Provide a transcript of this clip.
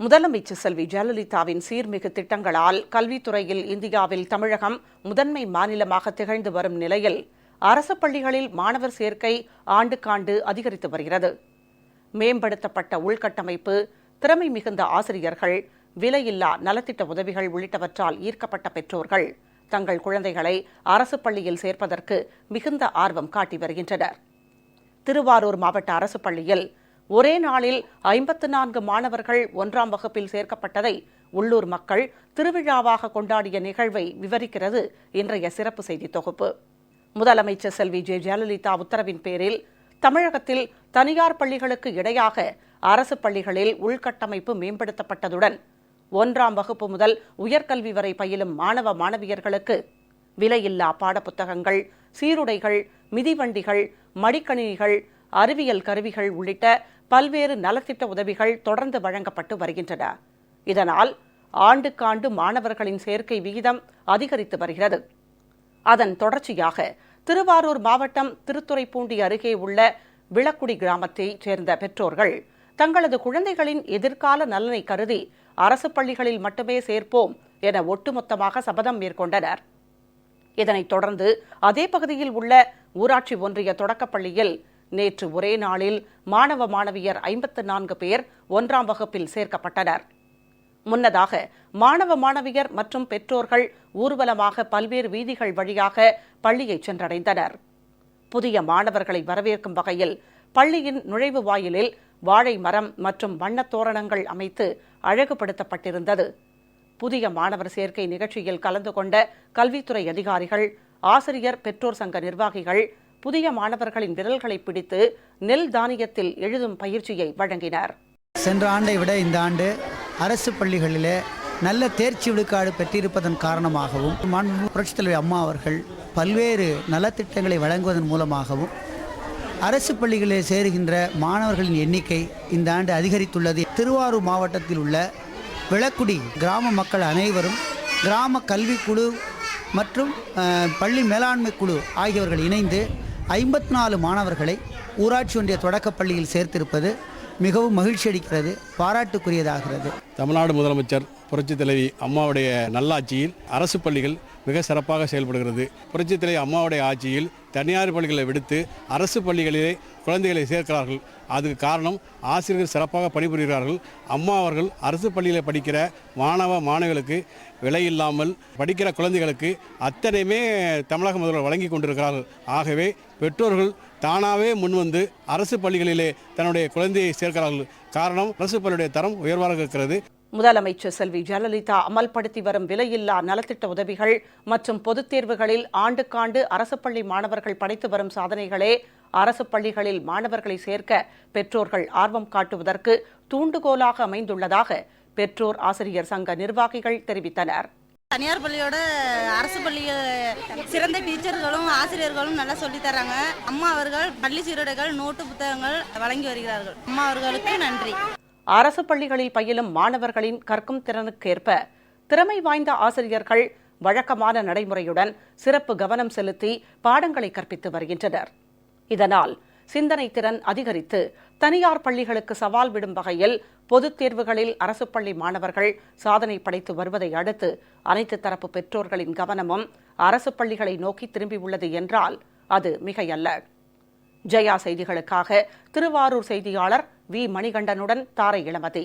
முதலமைச்சர் செல்வி ஜெயலலிதாவின் சீர்மிகு திட்டங்களால் கல்வித்துறையில் இந்தியாவில் தமிழகம் முதன்மை மாநிலமாக திகழ்ந்து வரும் நிலையில் அரசு பள்ளிகளில் மாணவர் சேர்க்கை ஆண்டுக்காண்டு அதிகரித்து வருகிறது. மேம்படுத்தப்பட்ட உள்கட்டமைப்பு திறமை மிகுந்த ஆசிரியர்கள் விலையில்லா நலத்திட்ட உதவிகள் உள்ளிட்டவற்றால் ஈர்க்கப்பட்ட பெற்றோர்கள் தங்கள் குழந்தைகளை அரசு பள்ளியில் சேர்ப்பதற்கு மிகுந்த ஆர்வம் காட்டி வருகின்றனர். திருவாரூர் மாவட்ட அரசு பள்ளியில் ஒரே நாளில் ஐம்பத்து நான்கு மாணவர்கள் ஒன்றாம் வகுப்பில் சேர்க்கப்பட்டதை உள்ளூர் மக்கள் திருவிழாவாக கொண்டாடிய நிகழ்வை விவரிக்கிறது இன்றைய சிறப்பு செய்தி தொகுப்பு. முதலமைச்சர் செல்வி ஜெ. ஜெயலலிதா உத்தரவின் பேரில் தமிழகத்தில் தனியார் பள்ளிகளுக்கு இடையாக அரசு பள்ளிகளில் உள்கட்டமைப்பு மேம்படுத்தப்பட்டதுடன் ஒன்றாம் வகுப்பு முதல் உயர்கல்வி வரை பயிலும் மாணவ மாணவியர்களுக்கு விலையில்லா பாடப்புத்தகங்கள் சீருடைகள் மிதிவண்டிகள் மடிக்கணினிகள் அறிவியல் கருவிகள் உள்ளிட்ட பல்வேறு நலத்திட்ட உதவிகள் தொடர்ந்து வழங்கப்பட்டு வருகின்றன. இதனால் ஆண்டுக்காண்டு மாணவர்களின் சேர்க்கை விகிதம் அதிகரித்து வருகிறது. அதன் தொடர்ச்சியாக திருவாரூர் மாவட்டம் திருத்துறைப்பூண்டி அருகே உள்ள விளக்குடி கிராமத்தைச் சேர்ந்த பெற்றோர்கள் தங்களது குழந்தைகளின் எதிர்கால நலனை கருதி அரசு பள்ளிகளில் மட்டுமே சேர்ப்போம் என ஒட்டுமொத்தமாக சபதம் மேற்கொண்டனர். இதனைத் தொடர்ந்து அதே பகுதியில் உள்ள ஊராட்சி ஒன்றிய தொடக்கப்பள்ளியில் நேற்று ஒரே நாளில் மாணவ மாணவியர் ஐம்பத்து நான்கு பேர் ஒன்றாம் வகுப்பில் சேர்க்கப்பட்டனர். முன்னதாக மாணவ மாணவியர் மற்றும் பெற்றோர்கள் ஊர்வலமாக பல்வேறு வீதிகள் வழியாக பள்ளியை சென்றடைந்தனர். புதிய மாணவர்களை வரவேற்கும் வகையில் பள்ளியின் நுழைவு வாயிலில் வாழை மரம் மற்றும் வண்ணத் தோரணங்கள் அமைத்து அழகுபடுத்தப்பட்டிருந்தது. புதிய மாணவர் சேர்க்கை நிகழ்ச்சியில் கலந்து கொண்ட கல்வித்துறை அதிகாரிகள் ஆசிரியர் பெற்றோர் சங்க நிர்வாகிகள் புதிய மாணவர்களின் விரல்களை பிடித்து நெல் தானியத்தில் எழுதும் பயிற்சியை வழங்கினர். சென்ற ஆண்டை விட இந்த ஆண்டு அரசு பள்ளிகளிலே நல்ல தேர்ச்சி விழுக்காடு பெற்றிருப்பதன் காரணமாகவும் புரட்சித் தலைவர் அம்மா அவர்கள் பல்வேறு நலத்திட்டங்களை வழங்குவதன் மூலமாகவும் அரசு பள்ளிகளில் சேருகின்ற மாணவர்களின் எண்ணிக்கை இந்த ஆண்டு அதிகரித்துள்ளது. திருவாரூர் மாவட்டத்தில் உள்ள விளக்குடி கிராம மக்கள் அனைவரும் கிராம கல்விக்குழு மற்றும் பள்ளி மேலாண்மை குழு ஆகியவர்கள் இணைந்து ஐம்பத்தி நாலு மாணவர்களை ஊராட்சி ஒன்றிய தொடக்கப் பள்ளியில் சேர்த்திருப்பது மிகவும் மகிழ்ச்சி அளிக்கிறது பாராட்டுக்குரியதாகிறது. தமிழ்நாடு முதலமைச்சர் புரட்சித் தலைவி அம்மாவுடைய நல்லாட்சியில் அரசு பள்ளிகள் மிக சிறப்பாக செயல்படுகிறது. புரட்சித் தலைவி அம்மாவுடைய ஆட்சியில் தனியார் பள்ளிகளை விடுத்து அரசு பள்ளிகளிலே குழந்தைகளை சேர்க்கிறார்கள். அதுக்கு காரணம் ஆசிரியர்கள் சிறப்பாக பணிபுரிகிறார்கள். அம்மா அவர்கள் அரசு பள்ளியில் படிக்கிற மாணவ மாணவிகளுக்கு விலையில்லாமல் படிக்கிற குழந்தைகளுக்கு அத்தனையுமே தமிழக முதல்வர் வழங்கி கொண்டிருக்கிறார்கள். ஆகவே பெற்றோர்கள் தானாகவே முன்வந்து அரசு பள்ளிகளிலே தன்னுடைய குழந்தையை சேர்க்கிறார்கள். காரணம் அரசு பள்ளியுடைய தரம் உயர்வாக இருக்கிறது. முதலமைச்சர் செல்வி ஜெயலலிதா அமல்படுத்தி வரும் விலையில்லா நலத்திட்ட உதவிகள் மற்றும் பொதுத் தேர்வுகளில் ஆண்டுக்காண்டு அரசு பள்ளி மாணவர்கள் படைத்து வரும் சாதனைகளே அரசு பள்ளிகளில் மாணவர்களை சேர்க்க பெற்றோர்கள் ஆர்வம் காட்டுவதற்கு தூண்டுகோலாக அமைந்துள்ளதாக பெற்றோர் ஆசிரியர் சங்க நிர்வாகிகள் தெரிவித்தனர். தனியார் பள்ளியோட அரசு பள்ளிய சிறந்த டீச்சர்களும் ஆசிரியர்களும் நல்லா சொல்லித் தராங்க அம்மா அவர்கள் பள்ளி சீருடைகள் நோட்டு புத்தகங்கள் வழங்கி வருகிறார்கள். அம்மா அவர்களுக்கு நன்றி. அரசு பள்ளிகளில் பயிலும் மாணவர்களின் கற்கும் திறனுக்கேற்ப திறமை வாய்ந்த ஆசிரியர்கள் வழக்கமான நடைமுறையுடன் சிறப்பு கவனம் செலுத்தி பாடங்களை கற்பித்து வருகின்றனர். இதனால் சிந்தனை திறன் அதிகரித்து தனியார் பள்ளிகளுக்கு சவால் விடும் வகையில் பொதுத் தேர்வுகளில் அரசு பள்ளி மாணவர்கள் சாதனை படைத்து வருவதை அடுத்து அனைத்து தரப்பு பெற்றோர்களின் கவனமும் அரசு பள்ளிகளை நோக்கி திரும்பியுள்ளது என்றால் அது மிகையல்ல. ஜெயா செய்திகளுக்காக திருவாரூர் செய்தியாளர் வி மணிகண்டனுடன் தாரை இளமதி.